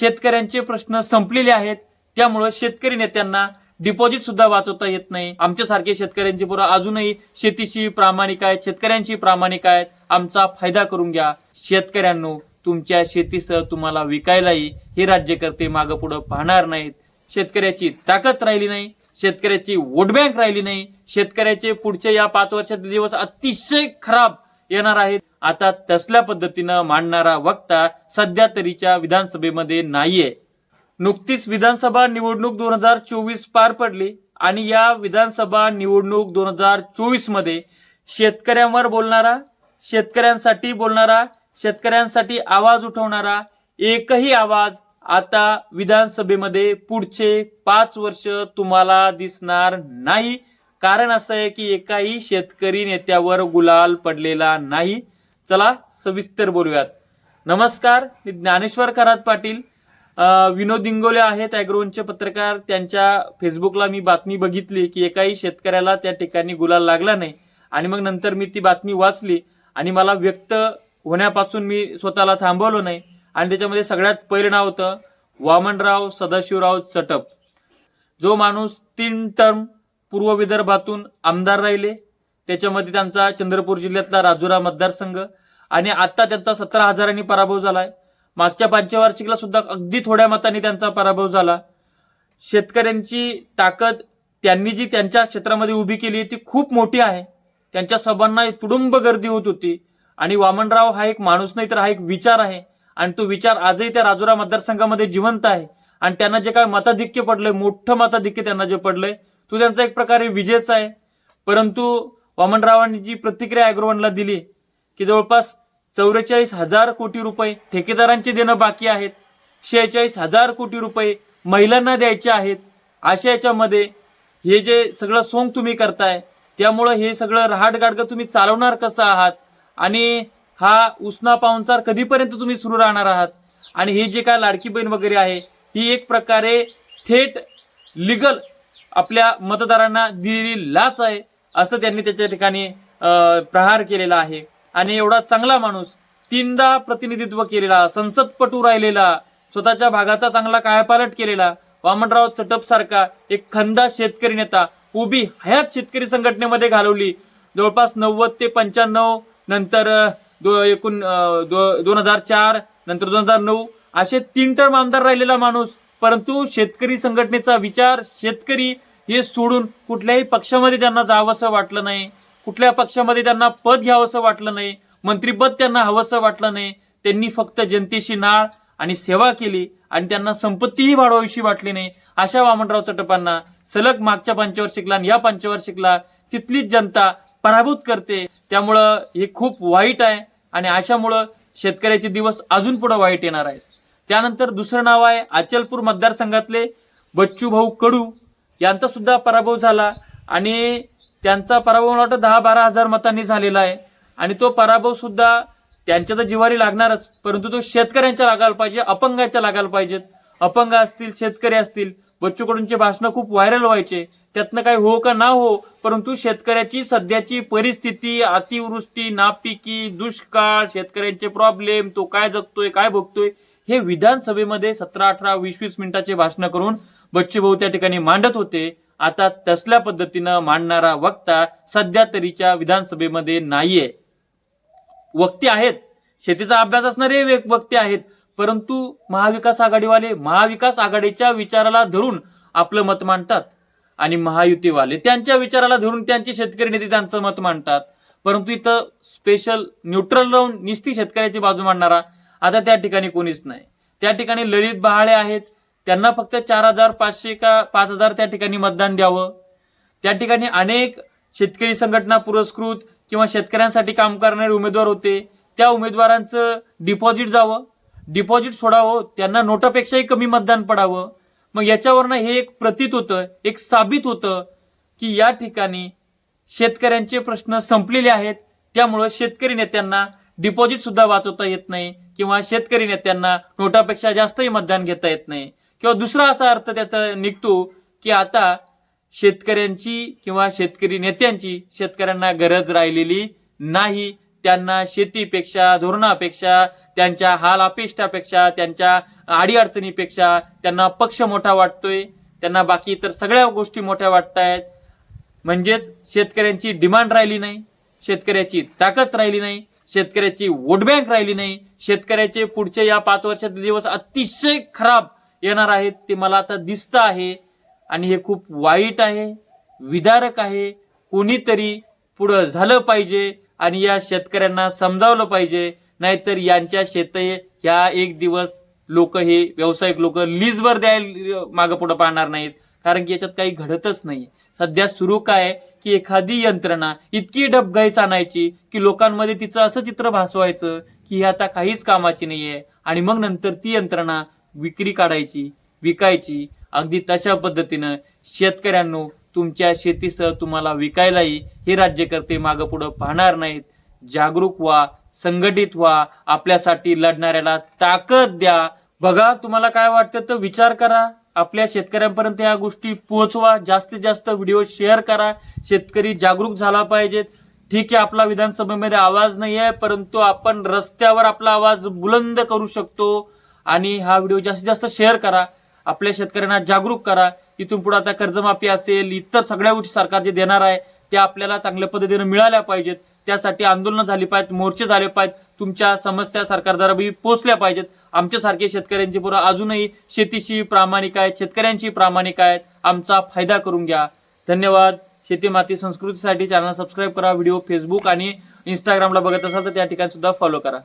शेतकऱ्यांचे प्रश्न संपलेले आहेत. त्यामुळं शेतकरी नेत्यांना डिपॉझिट सुद्धा वाचवता येत नाही. आमच्यासारखे शेतकऱ्यांचे पुरं अजूनही शेतीशी प्रामाणिक आहेत. शेतकऱ्यांशी प्रामाणिक आहेत. आमचा फायदा करून घ्या. शेतकऱ्यांनो तुमच्या शेतीसह तुम्हाला विकायलाही हे राज्यकर्ते मागं पुढं पाहणार नाहीत. शेतकऱ्याची ताकद राहिली नाही. शेतकऱ्याची वोट बँक राहिली नाही. शेतकऱ्याचे पुढचे या पाच वर्षातले दिवस अतिशय खराब येणार आहेत. आता तसल्या पद्धतीनं मांडणारा वक्ता सध्या तरीच्या विधानसभेमध्ये नाहीये. नुकतीच विधानसभा निवडणूक दोन हजार चोवीस पार पडली आणि या विधानसभा निवडणूक दोन हजार चोवीसमध्ये शेतकऱ्यांवर बोलणारा शेतकऱ्यांसाठी बोलणारा शेतकऱ्यांसाठी आवाज उठवणारा एकही आवाज आता विधानसभेमध्ये पुढचे पाच वर्ष तुम्हाला दिसणार नाही. कारण असं आहे की एकाही शेतकरी नेत्यावर गुलाल पडलेला नाही. चला सविस्तर बोलूयात. नमस्कार मी ज्ञानेश्वर खरात पाटील. विनोद इंगोले आहेत अॅग्रोनचे पत्रकार. त्यांच्या फेसबुकला मी बातमी बघितली की एकाही शेतकऱ्याला त्या ठिकाणी गुलाल लागला नाही. आणि मग नंतर मी ती बातमी वाचली आणि मला व्यक्त होण्यापासून मी स्वतःला थांबवलो नाही. आणि त्याच्यामध्ये सगळ्यात पहिलं नाव होतं वामनराव सदाशिवराव चटप. जो माणूस तीन टर्म पूर्व विदर्भातून आमदार राहिले. त्याच्यामध्ये त्यांचा चंद्रपूर जिल्ह्यातला राजुरा मतदारसंघ. आणि आता त्यांचा सतरा हजारांनी पराभव झालाय. मागच्या पंचवार्षिकला सुद्धा अगदी थोड्या मतांनी त्यांचा पराभव झाला. शेतकऱ्यांची ताकद त्यांनी जी त्यांच्या क्षेत्रामध्ये उभी केली ती खूप मोठी आहे. त्यांच्या सभांना तुडुंब गर्दी होत होती. आणि वामनराव हा एक माणूस नाही तर हा एक विचार आहे. आणि तो विचार आजही त्या राजुरा मतदारसंघामध्ये जिवंत आहे. आणि त्यांना जे काय मताधिक्य पडलंय मोठं मताधिक्य त्यांना जे पडलंय तो त्यांचा एक प्रकारे विजयच आहे. परंतु वामनरावांनी जी प्रतिक्रिया अॅग्रोवनला दिली की जवळपास चौवेचाळीस हजार कोटी रुपये ठेकेदारांचे देणं बाकी आहेत शेहेचाळीस हजार कोटी रुपये महिलांना द्यायचे आहेत अशा याच्यामध्ये हे जे सगळं सोंग तुम्ही करताय त्यामुळं हे सगळं रहाटगाडगं तुम्ही चालवणार कसं आहात? आणि हा उसना पाहुणचार कधीपर्यंत तुम्ही सुरू राहणार आहात? आणि ही जे काय लाडकी बहीण वगैरे आहे ही एक प्रकारे थेट लिगल आपल्या मतदारांना दिलेली लाच आहे असं त्यांनी त्याच्या ठिकाणी प्रहार केलेला आहे. आणि एवढा चांगला माणूस तीनदा प्रतिनिधित्व केलेला संसदपटू राहिलेला स्वतःच्या भागाचा चांगला कायापालट केलेला वामनराव चटप सारखा एक खंदा शेतकरी नेता उभी हयात शेतकरी संघटनेमध्ये घालवली. जवळपास नव्वद ते पंच्याण्णव नंतर दो एकूण दो- दोन हजार चार नंतर दोन हजार नऊ असे तीन टर्म आमदार राहिलेला माणूस परंतु शेतकरी संघटनेचा विचार शेतकरी हे सोडून कुठल्याही पक्षामध्ये त्यांना जावंसं वाटलं नाही कुठल्या पक्षामध्ये त्यांना पद घ्यावंसं वाटलं नाही मंत्रीपद त्यांना हवंसं वाटलं नाही. त्यांनी फक्त जनतेशी नाळ आणि सेवा केली आणि त्यांना संपत्तीही वाढवावीशी वाटली नाही. अशा वामनराव चटपांना सलग मागच्या पंचवार्षिकला आणि या पंचवार्षिकला तिथलीच जनता पराभूत करते. त्यामुळं हे खूप वाईट आहे आणि अशामुळं शेतकऱ्याचे दिवस अजून पुढे वाईट येणार आहेत. त्यानंतर दुसरं नाव आहे अचलपूर मतदारसंघातले बच्चू भाऊ कडू. यांचा सुद्धा पराभव झाला आणि त्यांचा पराभव मला वाटतं दहा बारा हजार मतांनी झालेला आहे. आणि तो पराभव सुद्धा त्यांच्या तर जिवारी लागणारच परंतु तो शेतकऱ्यांच्या लागायला पाहिजे अपंगाच्या लागायला पाहिजेत. अपंग असतील शेतकरी असतील बच्चू कडूंचे भाषणं खूप व्हायरल व्हायचे. त्यातनं काही हो का ना हो परंतु शेतकऱ्याची सध्याची परिस्थिती अतिवृष्टी नापिकी दुष्काळ शेतकऱ्यांचे प्रॉब्लेम तो काय जगतोय काय बघतोय हे विधानसभेमध्ये सतरा अठरा वीस वीस मिनिटाचे भाषण करून बच्चेभाऊ त्या ठिकाणी मांडत होते. आता तसल्या पद्धतीनं मांडणारा वक्ता सध्या तरीच्या विधानसभेमध्ये नाहीये. वक्ते आहेत. शेतीचा अभ्यास असणारे वेग- वक्ते आहेत. परंतु महाविकास आघाडीवाले महाविकास आघाडीच्या विचाराला धरून आपलं मत मांडतात आणि महायुतीवाले त्यांच्या विचाराला धरून त्यांचे शेतकरी नेते त्यांचं मत मांडतात. परंतु इथं स्पेशल न्यूट्रल राहून निस्ती शेतकऱ्याची बाजू मांडणारा आता त्या ठिकाणी कोणीच नाही. त्या ठिकाणी ललित बहाळे आहेत. त्यांना फक्त चार हजार पाचशे का पाच हजार त्या ठिकाणी मतदान द्यावं. त्या ठिकाणी अनेक शेतकरी संघटना पुरस्कृत किंवा शेतकऱ्यांसाठी काम करणारे उमेदवार होते. त्या उमेदवारांचं डिपॉझिट जावं. डिपॉझिट सोडावं. त्यांना नोटापेक्षाही कमी मतदान पडावं. मग याच्यावरनं हे एक प्रतीत होतं एक साबित होतं की या ठिकाणी शेतकऱ्यांचे प्रश्न संपलेले आहेत. त्यामुळं शेतकरी नेत्यांना डिपॉझिट सुद्धा वाचवता येत नाही. किंवा शेतकरी नेत्यांना नोटापेक्षा जास्तही मतदान घेता येत नाही. किंवा दुसरा असा अर्थ त्याचा निघतो की आता शेतकऱ्यांची किंवा शेतकरी नेत्यांची शेतकऱ्यांना गरज राहिलेली नाही. त्यांना शेतीपेक्षा धोरणापेक्षा त्यांच्या हाल अपेष्टापेक्षा त्यांच्या अडीअडचणीपेक्षा त्यांना पक्ष मोठा वाटतोय. त्यांना बाकी इतर सगळ्या गोष्टी मोठ्या वाटतायत. म्हणजेच शेतकऱ्यांची डिमांड राहिली नाही. शेतकऱ्याची ताकद राहिली नाही. शेतकऱ्याची वोट बँक राहिली नाही. शेतकऱ्याचे पुढचे या पाच वर्षातले दिवस अतिशय खराब येणार आहेत ते मला आता दिसतं आहे. आणि हे खूप वाईट आहे विदारक आहे. कोणीतरी पुढं झालं पाहिजे आणि या शेतकऱ्यांना समजावलं पाहिजे. नाहीतर यांच्या शेत ह्या एक दिवस लोक हे व्यावसायिक लोक लीजवर द्यायला मागं पुढं पाहणार नाहीत. कारण की याच्यात काही घडतच नाही. सध्या सुरू काय की एखादी यंत्रणा इतकी डबघाईस आणायची की लोकांमध्ये तिचं असं चित्र भासवायचं की ही आता काहीच कामाची नाहीये आणि मग नंतर ती यंत्रणा विक्री काढायची विकायची. अगदी तशा पद्धतीनं शेतकऱ्यांनो तुमच्या शेतीसह तुम्हाला विकायलाही हे राज्यकर्ते मागं पुढं पाहणार नाहीत. जागरूक व्हा संघटित व्हा आपल्यासाठी लढणाऱ्याला ताकद द्या. बघा तुम्हाला काय वाटतं तर विचार करा. आपल्या शेतकऱ्यांपर्यंत या गोष्टी पोहोचवा. जास्तीत जास्त व्हिडिओ शेअर करा. शेतकरी जागरूक झाला पाहिजेत ठीक आहे आपला विधानसभेमध्ये आवाज नाही आहे परंतु आपण रस्त्यावर आपला आवाज बुलंद करू शकतो आणि हा व्हिडिओ जास्तीत जास्त शेअर करा. आपल्या शेतकऱ्यांना जागरूक करा. इथून पुढे आता कर्जमाफी असेल इतर सगळ्या गोष्टी सरकार जे देणार आहे त्या आपल्याला चांगल्या पद्धतीने मिळाल्या पाहिजेत. त्यासाठी आंदोलनं झाली पाहिजेत मोर्चे झाले पाहिजेत. तुमच्या समस्या सरकारद्वारे पोहोचल्या पाहिजेत. आमच्यासारखे शेतकऱ्यांची पोरं अजूनही शेतीशी प्रामाणिक आहेत शेतकऱ्यांशी प्रामाणिक आहेत. आमचा फायदा करून घ्या. धन्यवाद. शेती माती संस्कृतीसाठी चॅनल सबस्क्राईब करा व्हिडिओ फेसबुक आणि इंस्टाग्रामला बघत असाल तर त्या ठिकाणी सुद्धा फॉलो करा.